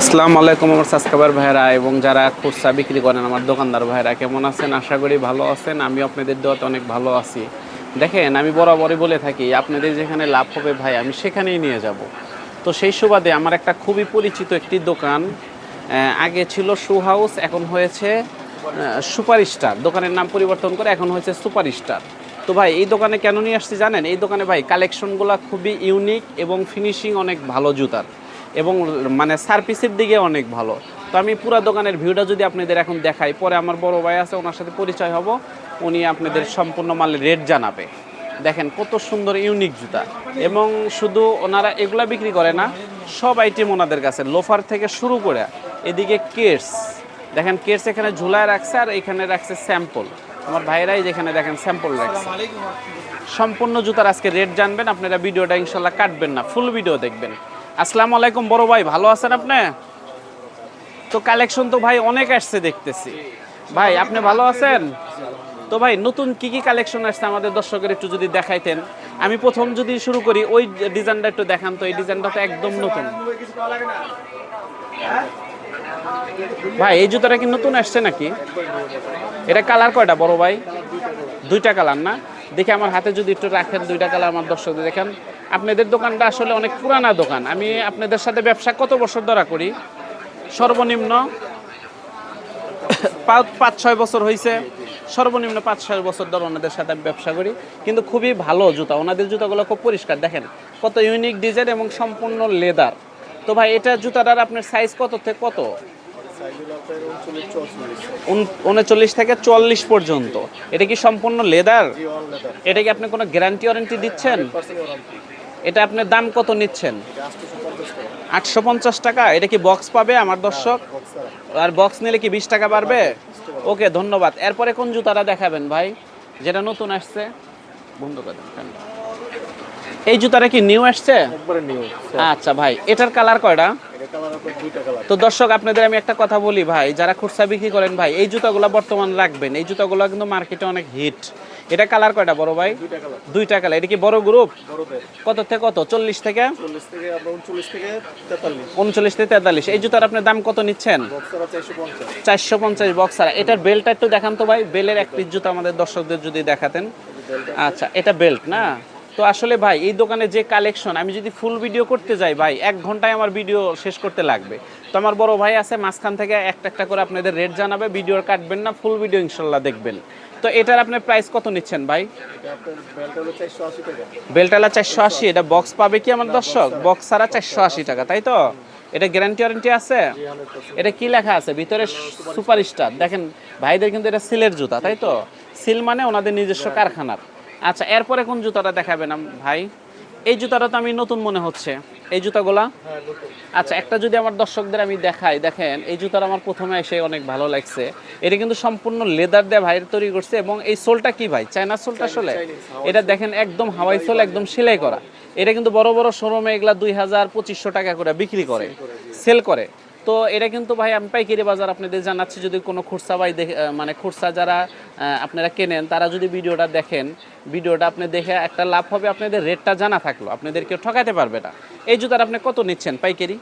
আসসালামু আলাইকুম আমার সাবস্ক্রাইবার ভাইরা এবং যারা খুচরা বিক্রি করেন, আমার দোকানদার ভাইরা কেমন আছেন? আশা করি ভালো আছেন। আমি আপনাদের দোয়াতে অনেক ভালো আছি। দেখেন, আমি বরাবরই বলে থাকি, আপনাদের যেখানে লাভ হবে ভাই, আমি সেখানেই নিয়ে যাব। তো সেই সুবাদে আমার একটা খুবই পরিচিত একটি দোকান আগে ছিল শু হাউস এখন হয়েছে সুপার স্টার দোকানের নাম পরিবর্তন করে এখন হয়েছে সুপার স্টার তো ভাই, এই দোকানে কেন নিয়ে আসছি জানেন? এই দোকানে ভাই, কালেকশনগুলো খুবই ইউনিক এবং ফিনিশিং অনেক ভালো জুতার। এবং মানে সার্ভিসের দিকে অনেক ভালো। তো আমি পুরো দোকানের ভিউটা যদি আপনাদের এখন দেখাই, পরে আমার বড় ভাই আছে, ওনার সাথে পরিচয় হব, উনি আপনাদের সম্পূর্ণ মালের রেট জানাবে। দেখেন কত সুন্দর, ইউনিক জুতা। এবং শুধু ওনারা এগুলা বিক্রি করে না, সব আইটেম ওনাদের কাছে। লোফার থেকে শুরু করে, এদিকে কেটস দেখেন কেটস এখানে ঝুলায় রাখছে, আর এখানে রাখছে স্যাম্পল। আমার ভাইরাই যেখানে দেখেন স্যাম্পল রাখছে। সম্পূর্ণ জুতার আজকে রেট জানবেন, আপনারা ভিডিওটা ইনশাল্লাহ কাটবেন না, ফুল ভিডিও দেখবেন। আসসালামু আলাইকুম বড় ভাই, ভালো আছেন আপনি? তো কালেকশন তো ভাই অনেক আসছে দেখতেছি। ভাই, আপনি ভালো আছেন? তো ভাই, নতুন কি কি কালেকশন আসছে আমাদের দর্শকের একটু যদি দেখাইতেন। আমি প্রথম যদি শুরু করি, ওই ডিজাইনটা একটু দেখান তো, এই ডিজাইনটা তো একদম নতুন। ভাই, এই জুতাটা কি নতুন আসছে নাকি? এটা কালার কয়টা বড় ভাই? দুইটা কালার না? দেখে আমার হাতে যদি একটু রাখেন, দুইটা কালার আমার দর্শকদের দেখেন। আপনাদের দোকানটা আসলে অনেক পুরানা দোকান। আমি আপনাদের সাথে ব্যবসা কত বছর ধরা করি? সর্বনিম্ন পাঁচ- ছয় বছর হয়েছে সর্বনিম্ন পাঁচ ছয় বছর ধরে ওনাদের সাথে আমি ব্যবসা করি। কিন্তু খুবই ভালো জুতা। ওনাদের জুতাগুলো খুব পরিষ্কার। দেখেন কত ইউনিক ডিজাইন এবং সম্পূর্ণ লেদার তো ভাই এটা জুতাটার আপনার সাইজ কত থেকে কত? উন- উনচল্লিশ থেকে চুয়াল্লিশ পর্যন্ত। এটা কি সম্পূর্ণ লেদার এটা কি আপনি কোনো গ্যারান্টি ওয়ারেন্টি দিচ্ছেন? এটা আপনার দাম কত নিচ্ছেন? আটশো পঞ্চাশ টাকা। এটা কি বক্স পাবে আমার দর্শক? আর বক্স নিলে কি বিশ টাকা পারবে ওকে ধন্যবাদ। এরপরে কোন জুতাটা দেখাবেন ভাই? যেটা নতুন আসছে। বন্ধু করে এই জুতাটা কি নিউ আসছে? নিউ আচ্ছা ভাই এটার কালার কয়টা? তো দর্শক আপনাদের আমি একটা কথা বলি ভাই যারা খুচরা বিক্রি করেন ভাই এই জুতাগুলো বর্তমান রাখবেন। এই জুতাগুলো কিন্তু মার্কেটে অনেক হিট এটা কালার কয়টা বড় ভাই? দুইটা কালার। এটা কি বড় গ্রুপ কত থেকে কত? চল্লিশ থেকে? উনচল্লিশ থেকে তেতাল্লিশ। এই জুতার আপনার দাম কত নিচ্ছেন? চারশো পঞ্চাশ। চারশো পঞ্চাশ বক্সার। এটার বেল্টটা একটু দেখান তো ভাই। বেলের এক পিস জুতা আমাদের দর্শকদের যদি দেখাতেন। আচ্ছা এটা বেল্ট না? তো আসলে ভাই এই দোকানে যে কালেকশন আমি যদি ফুল ভিডিও করতে যাই ভাই এক ঘন্টায় আমার ভিডিও শেষ করতে লাগবে। তো আমার বড় ভাই আছে মাঝখান থেকে একটা একটা করে আপনাদের রেট জানাবে ভিডিও কাটবেন না ফুল ভিডিও ইনশাল্লাহ দেখবেন। তো এটার আপনার প্রাইস কত নিচ্ছেন ভাই? বেলটালা চারশো আশি এটা বক্স পাবে কি আমার দর্শক? বক্স ছাড়া চারশো আশি টাকা তাই তো? এটা গ্যারান্টি ওয়ারেন্টি আছে। এটা কি লেখা আছে? ভিতরে সুপার স্টার দেখেন ভাইদের কিন্তু এটা সিলের জুতা তাই তো? সিল মানে ওনাদের নিজস্ব কারখানার। আচ্ছা এরপরে কোন জুতাটা দেখাবেন ভাই? এই জুতাটা তো আমি নতুন মনে হচ্ছে। এই জুতাগুলা? হ্যাঁ আচ্ছা একটা যদি আমার দর্শকদের আমি দেখাই দেখেন এই জুতার আমার প্রথমে এসে অনেক ভালো লাগছে। এটা কিন্তু সম্পূর্ণ লেদার দিয়ে ভাইয়ের তৈরি করছে এবং এই সোলটা কি ভাই? চায়না সোলটা আসলে? এটা দেখেন একদম হাওয়াই সোল একদম সেলাই করা। এটা কিন্তু বড় বড় শোরুমে এগুলা দুই হাজার পঁচিশশো টাকা করে বিক্রি করে। সেল করে। তো এটা কিন্তু ভাই আমি পাইকারি বাজার আপনাদের জানাচ্ছি যদি কোনো খুরসা ভাই দেখে মানে খুরসা যারা আপনারা কেনেন তারা যদি ভিডিওটা দেখেন ভিডিওটা আপনি দেখে একটা লাভ হবে আপনাদের রেটটা জানা থাকল আপনাদের কেউ ঠকাতে পারবে না। এই জুতার আপনি কত নিচ্ছেন পাইকারি?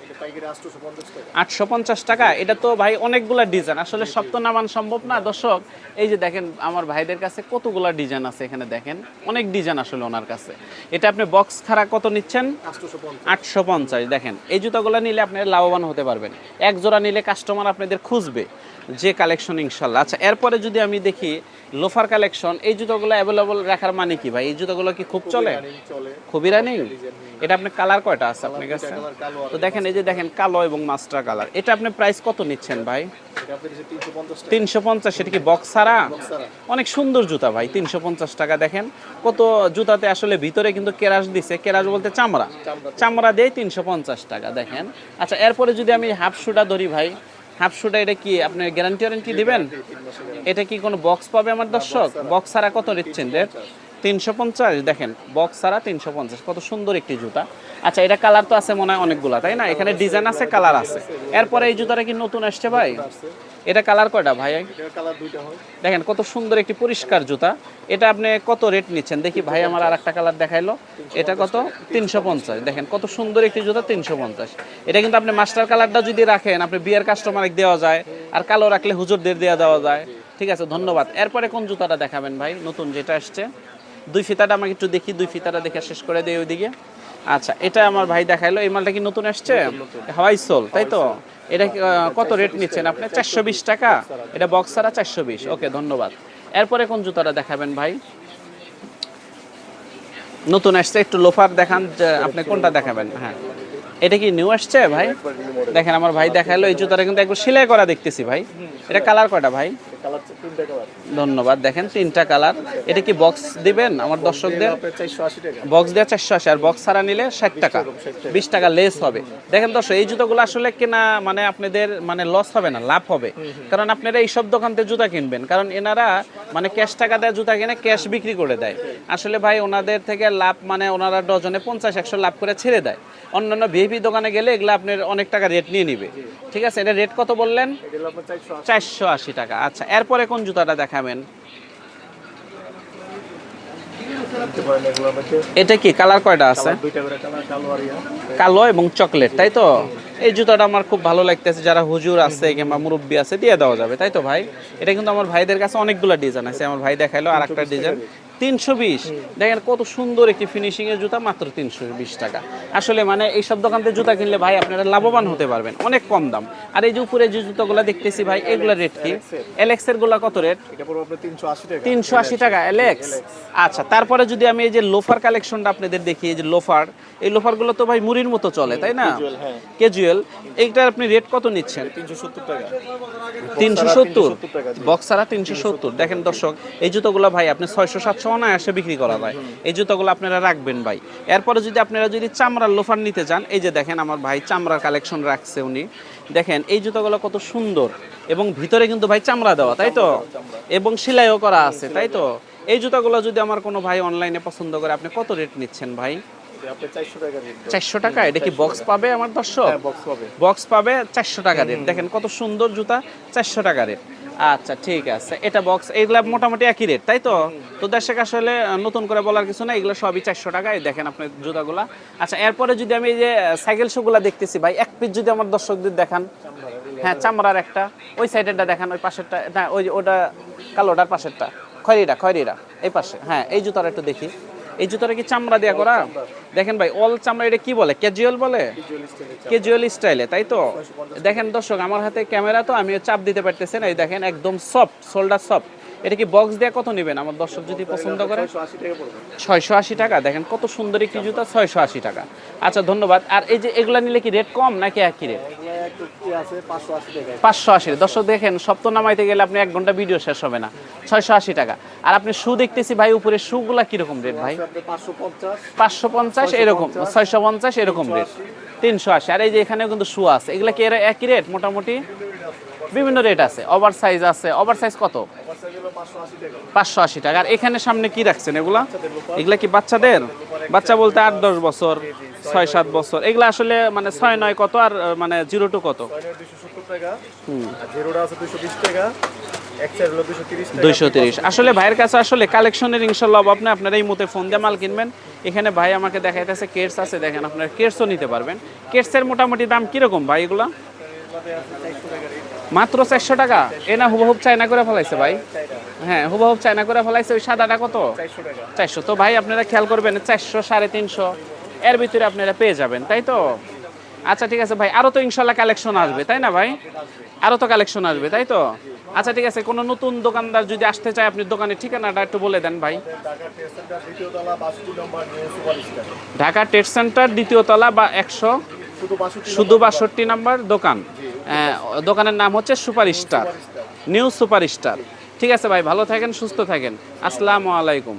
আটশো পঞ্চাশ টাকা। এটা তো ভাই অনেকগুলা ডিজাইন আসলে সব তো নামান সম্ভব না দর্শক। এই যে দেখেন আমার ভাইদের কাছে কতগুলা ডিজাইন আছে এখানে দেখেন অনেক ডিজাইন আসলে ওনার কাছে। এটা আপনি বক্স খাড়া কত নিচ্ছেন? আটশো পঞ্চাশ। দেখেন। এই জুতাগুলো নিলে আপনারা লাভবান হতে পারবেন। এক জোড়া নিলে কাস্টমার আপনাদের খুঁজবে। যে কালেকশন ইনশাল্লাহ। আচ্ছা এরপরে যদি আমি দেখি লোফার কালেকশন এই জুতোগুলো অ্যাভেলেবল রাখার মানে কি ভাই? এই জুতোগুলো কি খুব চলে? খুবই রানিং এটা আপনার কালার কয়টা আছে আপনার কাছে? তো দেখেন এই যে দেখেন কালো এবং মাস্টার কালার এটা আপনি প্রাইস কত নিচ্ছেন ভাই? তিনশো পঞ্চাশ সেটা কি বক্স ছাড়া? অনেক সুন্দর জুতা ভাই তিনশো পঞ্চাশ টাকা দেখেন। কত জুতাতে আসলে ভিতরে কিন্তু কেরাস দিছে কেরাস বলতে চামড়া। চামড়া। চামড়া দিয়ে তিনশো পঞ্চাশ টাকা দেখেন। আচ্ছা এরপরে যদি আমি হাফ শুটা ধরি ভাই হাফ শুটা এটা কি? আপনি গ্যারান্টি ওয়ারেন্টি দিবেন? এটা কি কোনো বক্স পাবে আমার দর্শক? বক্স ছাড়া কত নিচ্ছেন? রেট তিনশো পঞ্চাশ, দেখেন বক্স ছাড়া তিনশো পঞ্চাশ, কত সুন্দর একটি জুতা। আচ্ছা এটা কালার তো আছে মনে হয় অনেকগুলা, তাই না? এখানে ডিজাইন আছে কালার আছে। এরপরে এই জুতাটা কি নতুন আসছে ভাই? এটা কালার কয়টা ভাই? হয়। দেখেন কত সুন্দর একটি পরিষ্কার জুতা। এটা আপনি কত রেট নিচ্ছেন? দেখি ভাই আমার আর একটা কালার দেখাইলো। এটা কত? তিনশো পঞ্চাশ। দেখেন কত সুন্দর একটি জুতা তিনশো পঞ্চাশ। এটা কিন্তু আপনি মাস্টার কালারটা যদি রাখেন আপনি বিয়ের কাস্টমার দেওয়া যায়। আর কালো রাখলে হুজুরদের দেওয়া দেওয়া যায়। ঠিক আছে ধন্যবাদ। এরপরে কোন জুতাটা দেখাবেন ভাই? নতুন যেটা আসছে দুই ফিতাটা আমাকে একটু দেখি দুই ফিতাটা দেখে শেষ করে দিই ওইদিকে। আচ্ছা এটা আমার ভাই দেখাইলো এই মালটা কি নতুন আসছে? হাওয়াই সোল তাই তো? এটা কত রেট নিচ্ছেন আপনি? চারশো বিশ টাকা? এটা বক্স ছাড়া চারশো বিশ। ওকে ধন্যবাদ। এরপরে কোন জুতাটা দেখাবেন ভাই? নতুন আসছে একটু লোফার দেখান আপনি কোনটা দেখাবেন। হ্যাঁ। এটা কি নিউ আসছে ভাই? দেখেন আমার ভাই দেখাইলো এই জুতাটা কিন্তু একবার সেলাই করা দেখতেছি ভাই। এটা কালার কয়টা ভাই? ধন্যবাদ। দেখেন তিনটা কালার এটা কি বক্স দিবেন আমার দর্শকদের? বক্স দেওয়া চারশো আশি আর বক্স ছাড়া নিলে ষাট টাকা। বিশ টাকা লেস হবে। দেখেন দর্শক এই জুতোগুলো আসলে কেনা মানে আপনাদের মানে লস হবে না লাভ হবে। কারণ আপনারা এইসব দোকান থেকে জুতা কিনবেন। কারণ এনারা মানে ক্যাশ টাকা দেয় জুতা কিনে ক্যাশ বিক্রি করে দেয়। আসলে ভাই ওনাদের থেকে লাভ মানে ওনারা ডজনে পঞ্চাশ একশো লাভ করে ছেড়ে দেয়। অন্যান্য ভিআইপি দোকানে গেলে এগুলো আপনার অনেক টাকা রেট নিয়ে নিবে। ঠিক আছে এটা রেট কত বললেন? চারশো আশি টাকা। আচ্ছা এরপরে কোন জুতাটা দেখাবেন? এটা কি? কালার কয়টা আছে? কালো এবং চকলেট, তাই তো? এই জুতাটা আমার খুব ভালো লাগতেছে। যারা হুজুর আছে কিংবা মুরব্বী আছে, দিয়ে দেওয়া যাবে, তাই তো ভাই? এটা কিন্তু আমার ভাইদের কাছে অনেকগুলো ডিজাইন আছে। আমার ভাই দেখাইলো আর একটা ডিজাইন তিনশো বিশ। দেখেন কত সুন্দর একটি ফিনিশিং এর জুতা মাত্র তিনশো বিশ টাকা। আসলে মানে এইসব দোকান থেকে জুতা কিনলে ভাই আপনারা লাভবান হতে পারবেন অনেক কম দাম। আর এই যে উপরে যে জুতোগুলো দেখতেছি ভাই এগুলা রেট কি? এলেক্স এরগুলা কত রেট তিনশো আশি টাকা। এলেক্স আচ্ছা তারপরে যদি আমি এই যে লোফার কালেকশনটা আপনাদের দেখি এই যে লোফার এই লোফারগুলো তো ভাই মুড়ির মতো চলে তাই না? হ্যাঁ। ক্যাজুয়াল এইটার আপনি রেট কত নিচ্ছেন? তিনশো সত্তর টাকা। তিনশো সত্তর? 370 বক্স ছাড়া তিনশো সত্তর। দেখেন দর্শক এই জুতোগুলো ভাই আপনি ছয়শো সাতশো অনায়াসে বিক্রি করা যায়। এই জুতোগুলো আপনারা রাখবেন ভাই। এরপরে যদি আপনারা যদি চামড়ার লোফার নিতে চান, এই যে দেখেন আমার ভাই চামড়ার কালেকশন রাখছে উনি। দেখেন, এই জুতোগুলো কত সুন্দর এবং ভিতরে কিন্তু ভাই চামড়া দেওয়া, তাই তো? এবং সেলাইও করা আছে, তাই তো? এই জুতাগুলো যদি আমার কোনো ভাই অনলাইনে পছন্দ করে, আপনি কত রেট নিচ্ছেন ভাই? চারশো টাকা? এটা কি বক্স পাবে আমার দর্শক? হ্যাঁ বক্স পাবে। বক্স পাবে চারশো টাকা রেট দেখেন কত সুন্দর জুতা চারশো টাকা রেট আচ্ছা ঠিক আছে। এটা বক্স এইগুলা মোটামুটি একই রেট তাই তো? তো দেশে আসলে নতুন করে বলার কিছু না এগুলো সবই চারশো টাকা। এই দেখেন আপনার জুতাগুলা। আচ্ছা এরপরে যদি আমি এই যে সাইকেল শোগুলা দেখতেছি ভাই এক পিস যদি আমার দর্শকদের দেখান। হ্যাঁ চামড়ার একটা। ওই সাইডেরটা দেখান ওই পাশেরটা। না ওই ওটা কালোটার পাশেরটা। খয়রিটা খয়রিটা এই পাশে। হ্যাঁ এই জুতাটা একটু দেখি। এই জুতাটা কি চামড়া দেওয়া করা? দেখেন ভাই, অল চামড়া এটা কি বলে? ক্যাজুয়াল বলে? ক্যাজুয়াল স্টাইলে তাই তো? দেখেন দর্শক, আমার হাতে ক্যামেরা তো আমি চাপ দিতে পারতেছি না। এই দেখেন, একদম সফট শোল্ডার সফট এটা কি বক্স দিয়ে কত নেবেন? আমার দর্শক যদি পছন্দ করে। ছয়শো আশি টাকা। দেখেন কত সুন্দর একটি জুতা, ছয়শো আশি টাকা। আচ্ছা ধন্যবাদ। আর এই যে এগুলা নিলে কি রেট কম নাকি একই রেট পাঁচশো আশি দর্শক দেখেন সপ্ত নামাইতে গেলে আপনি এক ঘণ্টা ভিডিও শেষ হবে না। ছয়শো আশি টাকা। আর আপনি শু দেখতেছি ভাই উপরে শুগুলা কীরকম রেট ভাই? পাঁচশো পঞ্চাশ। এরকম। ছয়শো পঞ্চাশ। এরকম রেট তিনশো আশি। আর এই যে এখানে কিন্তু শু আছে। এগুলা কি এরা একই রেট মোটামুটি বিভিন্ন রেট আছে। ওভার সাইজ আছে ওভার সাইজ কত পাঁচশো আশি টাকা। আর এখানে সামনে কি রাখছেন এগুলা? এগুলা কি বাচ্চাদের? বাচ্চা বলতে আট দশ বছর। ছয় সাত বছর। এগুলা আসলে মানে ছয় নয় কত আর মানে জিরো টু কত দুইশো তিরিশ আসলে ভাইয়ের কাছে আসলে কালেকশনের ইনশাল্লাহ অভাব নেই। আপনারা এই মতে ফোন দিয়ে মাল কিনবেন। এখানে ভাই আমাকে দেখাইতেছে কেটস আছে দেখেন আপনারা কেটসও নিতে পারবেন। কেটসের মোটামুটি দাম কীরকম ভাই এগুলা? মাত্র চারশো টাকা? এ না হুবহুব চায়না করে ফেলাইছে ভাই। হ্যাঁ হুবহুব চায়না করে ফেলাইছে। ওই সাদাটা কত? চারশো। তো ভাই আপনারা খেয়াল করবেন চারশো সাড়ে তিনশো। এর ভিতরে আপনারা পেয়ে যাবেন, তাই তো? আচ্ছা ঠিক আছে ভাই আরও তো ইনশাল্লাহ কালেকশন আসবে, তাই না ভাই? আরও তো কালেকশন আসবে, তাই তো? আচ্ছা ঠিক আছে, কোনো নতুন দোকানদার যদি আসতে চায়, আপনি দোকানের ঠিকানাটা একটু বলে দেন ভাই। ঢাকা টেস্ট সেন্টার দ্বিতীয় তলা বা একশো শুধু বাষট্টি নাম্বার দোকান। দোকানের নাম হচ্ছে super star, new super star. ঠিক আছে ভাই, ভালো থাকেন, সুস্থ থাকেন। আসসালামু আলাইকুম।